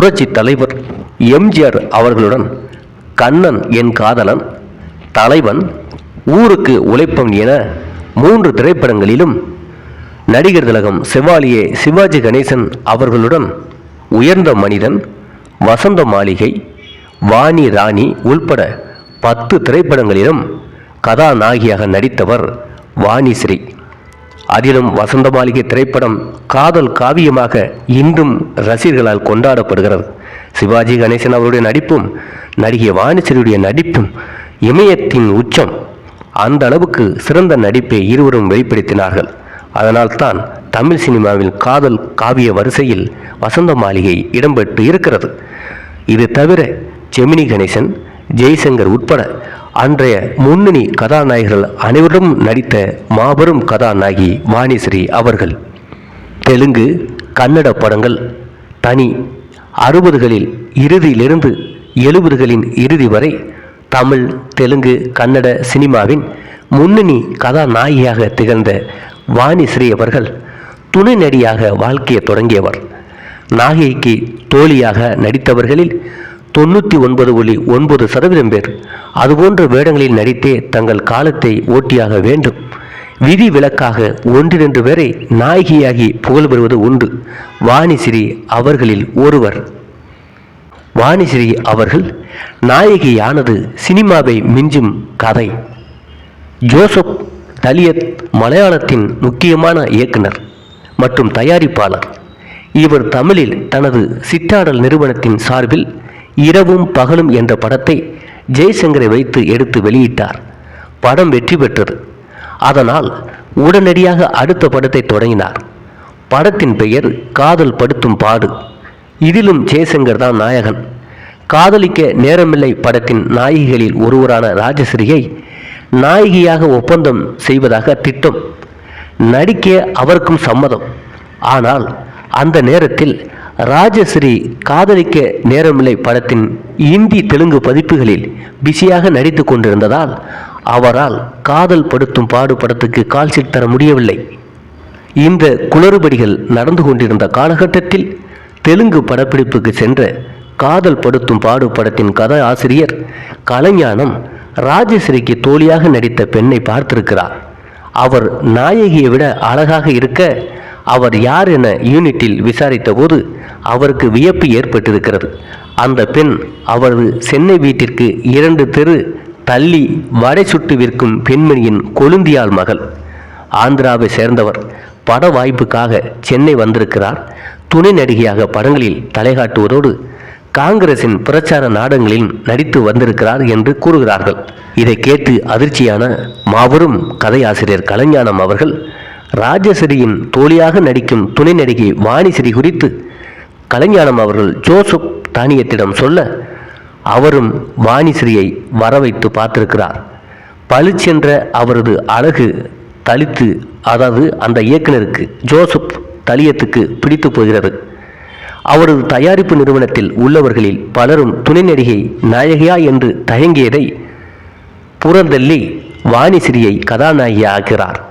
புரட்சி தலைவர் எம்ஜிஆர் அவர்களுடன் கண்ணன் என் காதலன் தலைவன் ஊருக்கு உழைப்பன் என மூன்று திரைப்படங்களிலும் நடிகர் திலகம் செவாலியே சிவாஜி கணேசன் அவர்களுடன் உயர்ந்த மனிதன் வசந்த மாளிகை வாணி ராணி உள்பட பத்து திரைப்படங்களிலும் கதாநாயகியாக நடித்தவர் வாணிஸ்ரீ. அதிலும் வசந்த மாளிகை திரைப்படம் காதல் காவியமாக இன்றும் ரசிகர்களால் கொண்டாடப்படுகிறது. சிவாஜி கணேசன் அவருடைய நடிப்பும் நடிகை வாணிஸ்ரீயுடைய நடிப்பும் இமயத்தின் உச்சம் அந்த அளவுக்கு சிறந்த நடிப்பை இருவரும் வெளிப்படுத்தினார்கள். அதனால்தான் தமிழ் சினிமாவில் காதல் காவிய வரிசையில் வசந்த மாளிகை இடம்பெற்று இருக்கிறது. இது தவிர ஜெமினி கணேசன் ஜெய்சங்கர் உட்பட அன்றைய முன்னணி கதாநாயகர்கள் அனைவரும் நடித்த மாபெரும் கதாநாயகி வாணிஸ்ரீ அவர்கள். தெலுங்கு கன்னட படங்கள் தனி அறுபதுகளில் இறுதியிலிருந்து எழுபதுகளின் இறுதி வரை தமிழ் தெலுங்கு கன்னட சினிமாவின் முன்னணி கதாநாயகியாக திகழ்ந்த வாணிஸ்ரீ அவர்கள் துணை நடியாக வாழ்க்கையை தொடங்கியவர். நாயகிக்கு தோழியாக நடித்தவர்களில் தொண்ணூற்றி ஒன்பது ஒலி ஒன்பது சதவீதம் பேர் அதுபோன்ற வேடங்களில் நடித்தே தங்கள் காலத்தை ஓட்டியாக வேண்டும். விதி விலக்காக ஒன்றிரண்டு பேரை நாயகியாகி புகழ் பெறுவது உண்டு. வாணிசிறி அவர்களில் ஒருவர். வாணிசிறி அவர்கள் நாயகியானது சினிமாவை மிஞ்சும் கதை. ஜோசப் தலியத் மலையாளத்தின் முக்கியமான இயக்குனர் மற்றும் தயாரிப்பாளர். இவர் தமிழில் தனது சிற்றாடல் நிறுவனத்தின் சார்பில் இரவும் பகலும் என்ற படத்தை ஜெய்சங்கரை வைத்து எடுத்து வெளியிட்டார். படம் வெற்றி பெற்றது. அதனால் உடனடியாக அடுத்த படத்தை தொடங்கினார். படத்தின் பெயர் காதல் படுத்தும் பாடு. இதிலும் ஜெய்சங்கர் தான் நாயகன். காதலிக்க நேரமில்லை படத்தின் நாயகிகளில் ஒருவரான ராஜஸ்ரீயை நாயகியாக ஒப்பந்தம் செய்வதாக திட்டம். நடிக்க அவருக்கும் சம்மதம். ஆனால் அந்த நேரத்தில் ராஜஸ்ரீ காதலிக்க நேரமில்லை படத்தின் இந்தி தெலுங்கு பதிப்புகளில் பிஸியாக நடித்து கொண்டிருந்ததால் அவரால் காதல் படுத்தும் பாடு படத்துக்கு கால்ஷீட் தர முடியவில்லை. இந்த குளறுபடிகள் நடந்து கொண்டிருந்த காலகட்டத்தில் தெலுங்கு படப்பிடிப்புக்கு சென்ற காதல் படுத்தும் பாடு படத்தின் கதை ஆசிரியர் கலைஞானம் ராஜஸ்ரீக்கு தோழியாக நடித்த பெண்ணை பார்த்திருக்கிறார். அவர் நாயகியை விட அழகாக இருக்க அவர் யார் என யூனிட்டில் விசாரித்தபோது அவருக்கு வியப்பு ஏற்பட்டிருக்கிறது. அந்த பெண் அவரது சென்னை வீட்டிற்கு இரண்டு தெரு தள்ளி வடை சுட்டு விற்கும் பெண்மணியின் கொழுந்தியாள் மகள். ஆந்திராவை சேர்ந்தவர். பட வாய்ப்புக்காக சென்னை வந்திருக்கிறார். துணை நடிகையாக படங்களில் தலைகாட்டுவதோடு காங்கிரசின் பிரச்சார நாடங்களில் நடித்து வந்திருக்கிறார் என்று கூறுகிறார்கள். இதை கேட்டு அதிர்ச்சியான மாபெரும் கதையாசிரியர் கலைஞானம் அவர்கள் ராஜஸ்ரீயின் தோழியாக நடிக்கும் துணை நடிகை வாணிஸ்ரீ குறித்து கலைஞானம் அவர்கள் ஜோசப் தானியத்திடம் சொல்ல அவரும் வாணிஸ்ரீயை வர வைத்து பார்த்திருக்கிறார் பளிச்சென்ற அவரது அழகு தலித்து அதாவது அந்த இயக்குனருக்கு ஜோசப் தலியத்துக்கு பிடித்து போகிறது. அவரது தயாரிப்பு நிறுவனத்தில் உள்ளவர்களில் பலரும் துணை நடிகை நாயகியா என்று தயங்கியதை புறந்தள்ளி வாணிஸ்ரீயை கதாநாயகி ஆகிறார்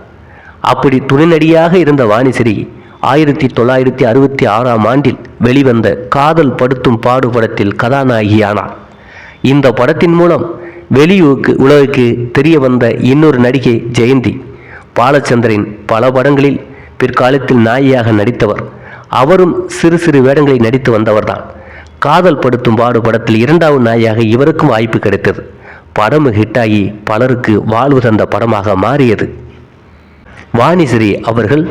அப்படி துணைநடியாக இருந்த வாணிசிறி ஆயிரத்தி தொள்ளாயிரத்தி அறுபத்தி ஆறாம் ஆண்டில் வெளிவந்த காதல் படுத்தும் பாடு படத்தில் கதாநாயகியானார். இந்த படத்தின் மூலம் வெளியூருக்கு உலகுக்கு தெரிய வந்த இன்னொரு நடிகை ஜெயந்தி பாலச்சந்திரன் பல படங்களில் பிற்காலத்தில் நாயியாக நடித்தவர். அவரும் சிறு சிறு வேடங்களில் நடித்து வந்தவர்தான். காதல் படுத்தும் பாடு படத்தில் இரண்டாவது நாயாக இவருக்கும் வாய்ப்பு கிடைத்தது. படம் ஹிட்டாகி பலருக்கு வாழ்வு தந்த படமாக மாறியது. வாணிஸ்ரீ அவர்கள்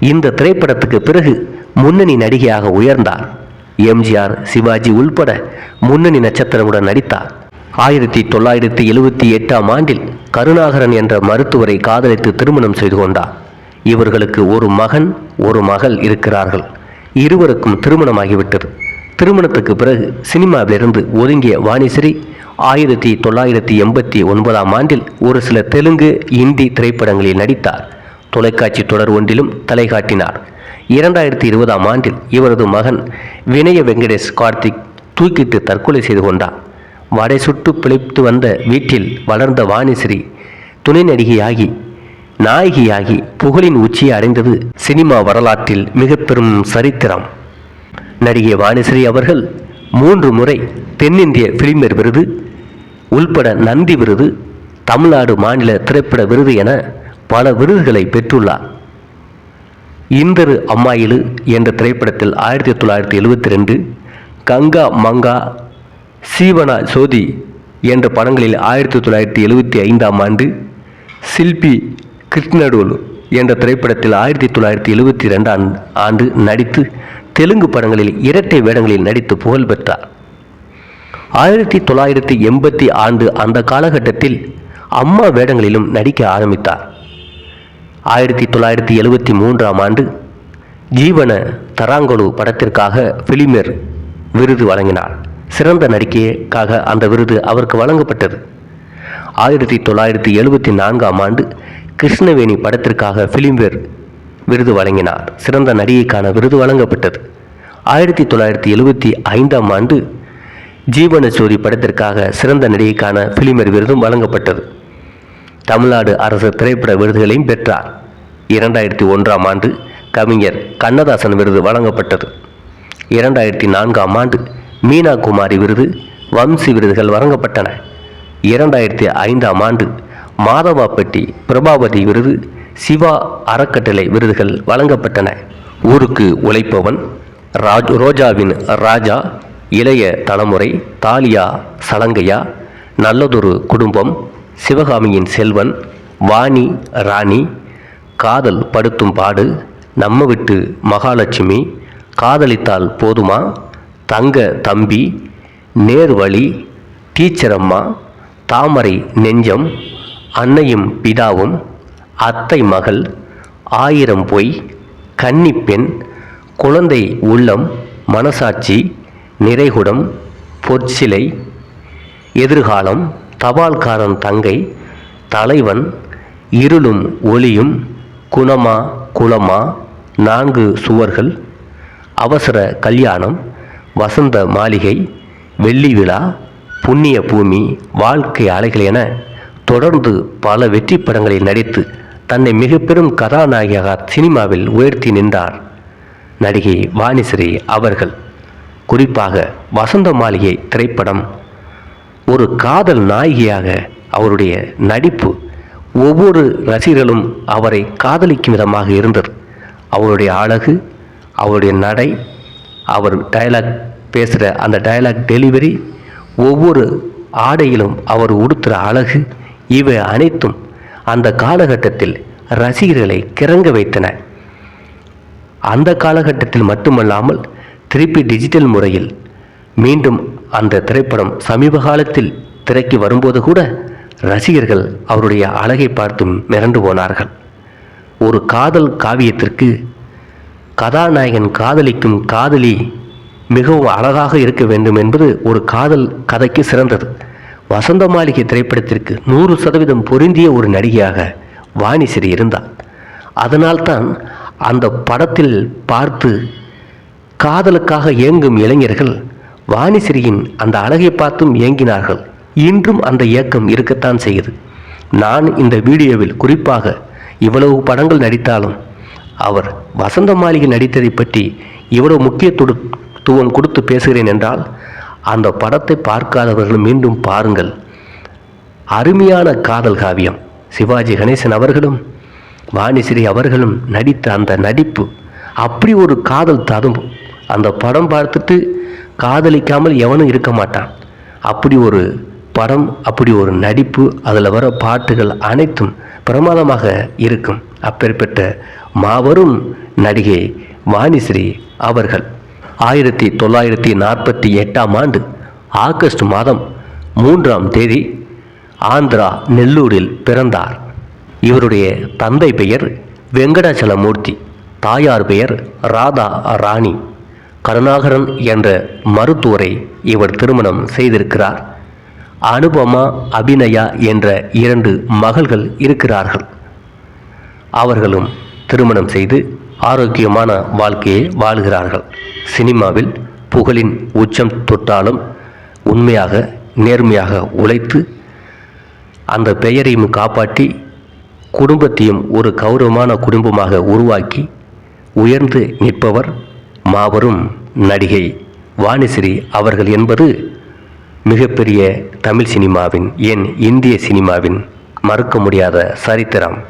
இந்த திரைப்படத்துக்கு பிறகு முன்னணி நடிகையாக உயர்ந்தார். எம்ஜிஆர் சிவாஜி உள்பட முன்னணி நட்சத்திரமுடன் நடித்தார். ஆயிரத்தி தொள்ளாயிரத்தி எழுவத்தி எட்டாம் ஆண்டில் கருணாகரன் என்ற மருத்துவரை காதலித்து திருமணம் செய்து கொண்டார். இவர்களுக்கு ஒரு மகன் ஒரு மகள் இருக்கிறார்கள். இருவருக்கும் திருமணமாகிவிட்டது. திருமணத்துக்கு பிறகு சினிமாவிலிருந்து ஒதுங்கிய வாணிஸ்ரீ ஆயிரத்தி தொள்ளாயிரத்தி எண்பத்தி ஒன்பதாம் ஆண்டில் ஒரு சில தெலுங்கு இந்தி திரைப்படங்களில் நடித்தார். தொலைக்காட்சி தொடர் ஒன்றிலும் தலை காட்டினார் இரண்டாயிரத்தி இருபதாம் ஆண்டில் இவரது மகன் வினய வெங்கடேஷ் கார்த்திக் தூக்கிட்டு தற்கொலை செய்து கொண்டார். வடை சுட்டு பிழைத்து வந்த வீட்டில் வளர்ந்த வாணிஸ்ரீ துணை நடிகையாகி நாயகியாகி புகழின் உச்சியை அடைந்தது சினிமா வரலாற்றில் மிக பெரும் சரித்திரம். நடிகை வாணிஸ்ரீ அவர்கள் மூன்று முறை தென்னிந்திய பிலிமர் விருது உள்பட நந்தி விருது தமிழ்நாடு மாநில திரைப்பட விருது என பல விருதுகளை பெற்றுள்ளார். இந்தரு அம்மாயிலு என்ற திரைப்படத்தில் ஆயிரத்தி தொள்ளாயிரத்தி எழுபத்தி ரெண்டு கங்கா மங்கா சீவனா சோதி என்ற படங்களில் ஆயிரத்தி தொள்ளாயிரத்தி எழுபத்தி ஐந்தாம் ஆண்டு சில்பி கிருஷ்ணடோலு என்ற திரைப்படத்தில் ஆயிரத்தி தொள்ளாயிரத்தி எழுபத்தி ரெண்டாம் ஆண்டு நடித்து தெலுங்கு படங்களில் இரட்டை வேடங்களில் நடித்து புகழ் பெற்றார். ஆயிரத்தி தொள்ளாயிரத்தி எண்பத்தி ஆண்டு அந்த காலகட்டத்தில் அம்மா வேடங்களிலும் நடிக்க ஆரம்பித்தார். ஆயிரத்தி தொள்ளாயிரத்தி எழுபத்தி மூன்றாம் ஆண்டு ஜீவன தராங்கொலு படத்திற்காக பிலிமேர் விருது வழங்கினார். சிறந்த நடிகைக்காக அந்த விருது அவருக்கு வழங்கப்பட்டது. ஆயிரத்தி தொள்ளாயிரத்தி எழுபத்தி நான்காம் ஆண்டு கிருஷ்ணவேணி படத்திற்காக பிலிம்பேர் விருது வழங்கினார். சிறந்த நடிகைக்கான விருது வழங்கப்பட்டது. ஆயிரத்தி தொள்ளாயிரத்தி எழுபத்தி ஐந்தாம் ஆண்டு ஜீவன சோதி படத்திற்காக சிறந்த நடிகைக்கான பிலிமேர் விருதும் வழங்கப்பட்டது. தமிழ்நாடு அரசு திரைப்பட விருதுகளையும் பெற்றார். இரண்டாயிரத்தி ஒன்றாம் ஆண்டு கவிஞர் கண்ணதாசன் விருது வழங்கப்பட்டது. இரண்டாயிரத்தி நான்காம் ஆண்டு மீனா குமாரி விருது வம்சி விருதுகள் வழங்கப்பட்டன. இரண்டாயிரத்தி ஐந்தாம் ஆண்டு மாதவாப்பட்டி பிரபாவதி விருது சிவா அறக்கட்டளை விருதுகள் வழங்கப்பட்டன. ஊருக்கு உழைப்பவன் ராஜ் ரோஜாவின் ராஜா இளைய தலைமுறை தாலியா சலங்கையா நல்லதொரு குடும்பம் சிவகாமியின் செல்வன் வாணி ராணி காதல் படுத்தும் பாடு நம்ம விட்டு மகாலட்சுமி காதலித்தால் போதுமா? தங்க தம்பி நேர்வழி டீச்சரம்மா தாமரை நெஞ்சம் அன்னையும் பிதாவும் அத்தை மகள் ஆயிரம் பொய் கன்னிப்பெண் குழந்தை உள்ளம் மனசாட்சி நிறைகுடம் பொற்சிலை எதிர்காலம் தபால்காரன் தங்கை தலைவன் இருளும் ஒளியும் குணமா குலமா நான்கு சுவர்கள் அவசர கல்யாணம் வசந்த மாளிகை வெள்ளி விழா புண்ணிய பூமி வாழ்க்கை அலைகள் என தொடர்ந்து பல வெற்றி படங்களில் நடித்து தன்னை மிக பெரும் கதாநாயகியாக சினிமாவில் உயர்த்தி நின்றார் நடிகை வாணிஸ்ரீ அவர்கள். குறிப்பாக வசந்த மாளிகை திரைப்படம் ஒரு காதல் நாயகியாக அவருடைய நடிப்பு ஒவ்வொரு ரசிகர்களும் அவரை காதலிக்கும் விதமாக இருந்தது. அவருடைய அழகு அவருடைய நடை அவர் டயலாக் பேசுகிற அந்த டயலாக் டெலிவரி ஒவ்வொரு ஆடையிலும் அவர் உடுத்துகிற அழகு இவை அனைத்தும் அந்த காலகட்டத்தில் ரசிகர்களை கிறங்க வைத்தன. அந்த காலகட்டத்தில் மட்டுமல்லாமல் திருப்பி டிஜிட்டல் முறையில் மீண்டும் அந்த திரைப்படம் சமீப காலத்தில் திரைக்கு வரும்போது கூட ரசிகர்கள் அவருடைய அழகை பார்த்தும் மிரண்டு போனார்கள். ஒரு காதல் காவியத்திற்கு கதாநாயகன் காதலிக்கும் காதலி மிகவும் அழகாக இருக்க வேண்டும் என்பது ஒரு காதல் கதைக்கு சிறந்தது. வசந்த மாளிகை திரைப்படத்திற்கு நூறு சதவீதம் பொருந்திய ஒரு நடிகையாக வாணிஸ்ரீ இருந்தார். அதனால்தான் அந்த படத்தில் பார்த்து காதலுக்காக இயங்கும் இளைஞர்கள் வாணிசிறியின் அந்த அழகை பார்த்தும் ஏங்கினார்கள். இன்றும் அந்த ஏக்கம் இருக்கத்தான் செய்யுது. நான் இந்த வீடியோவில் குறிப்பாக இவ்வளவு படங்கள் நடித்தாலும் அவர் வசந்த மாளிகை நடித்ததை பற்றி இவ்வளவு முக்கியத்துவம் கொடுத்து பேசுகிறேன் என்றால் அந்த படத்தை பார்க்காதவர்கள் மீண்டும் பாருங்கள். அருமையான காதல் காவியம். சிவாஜி கணேசன் அவர்களும் வாணிஸ்ரீ அவர்களும் நடித்த அந்த நடிப்பு அப்படி ஒரு காதல் ததும்பும் அந்த படம் பார்த்துட்டு காதலிக்காமல் எவனும் இருக்க மாட்டான். அப்படி ஒரு படம் அப்படி ஒரு நடிப்பு அதில் வர பாட்டுகள் அனைத்தும் பிரமாதமாக இருக்கும். அப்பேற்பட்ட மாபெரும் நடிகை வாணிஸ்ரீ அவர்கள் ஆயிரத்தி தொள்ளாயிரத்தி நாற்பத்தி எட்டாம் ஆண்டு ஆகஸ்ட் மாதம் மூன்றாம் தேதி ஆந்திரா நெல்லூரில் பிறந்தார். இவருடைய தந்தை பெயர் வெங்கடாச்சலமூர்த்தி தாயார் பெயர் ராதா ராணி. கருணாகரன் என்ற மருத்துவரை இவர் திருமணம் செய்திருக்கிறார். அனுபமா அபிநயா என்ற இரண்டு மகள்கள் இருக்கிறார்கள். அவர்களும் திருமணம் செய்து ஆரோக்கியமான வாழ்க்கையை வாழ்கிறார்கள். சினிமாவில் புகழின் உச்சம் தொட்டாலும் உண்மையாக நேர்மையாக உழைத்து அந்த பெயரையும் காப்பாற்றி குடும்பத்தையும் ஒரு கௌரவமான குடும்பமாக உருவாக்கி உயர்ந்து நிற்பவர் மாபெரும் நடிகை வாணிஸ்ரீ அவர்கள் என்பது மிகப்பெரிய தமிழ் சினிமாவின் ஏன் இந்திய சினிமாவின் மறுக்க முடியாத சரித்திரம்.